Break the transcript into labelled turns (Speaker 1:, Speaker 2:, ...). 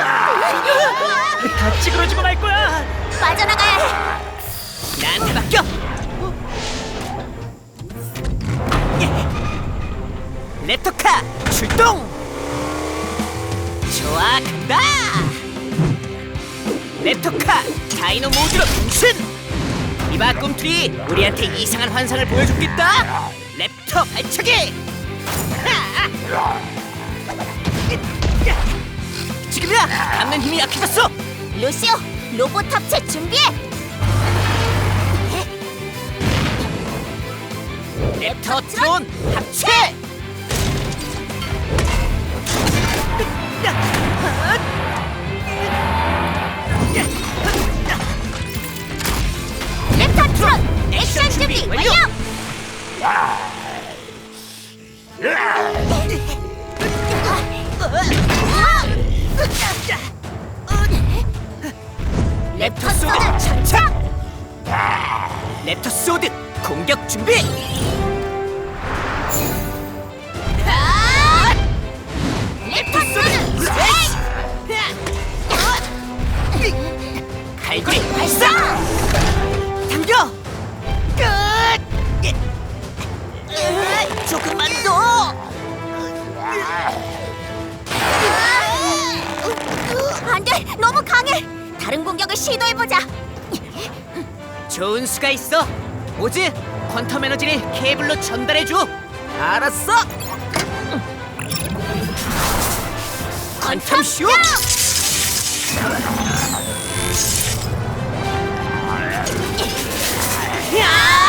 Speaker 1: 다 찌그러지고 말 거야.
Speaker 2: 빠져나가야 해.
Speaker 1: 나한테 맡겨. 레토카 출동. 좋아 간다. 레토카 다이노 모드로 변신. 이봐 꿈틀이 우리한테 이상한 환상을 보여줬겠다. 랩터 발차기. 하! 지금이야. 잡는 힘이 약해졌어.
Speaker 2: 루시오, 로봇 합체 준비해.
Speaker 1: 랩터 트론 합체!
Speaker 2: 랩터 트론 액션 준비 완료.
Speaker 1: 랩터 소드 장착! 랩터 소드 공격 준비!
Speaker 2: 랩터트론
Speaker 1: 갈고리 발사! 당겨! 끝! 조금만 더!
Speaker 2: 안 돼, 너무 강해. 다른 공격을 시도해보자.
Speaker 1: 좋은 수가 있어. 오즈, 퀀텀 에너지를 케이블로 전달해줘. 알았어. 퀀텀 쇼! 야!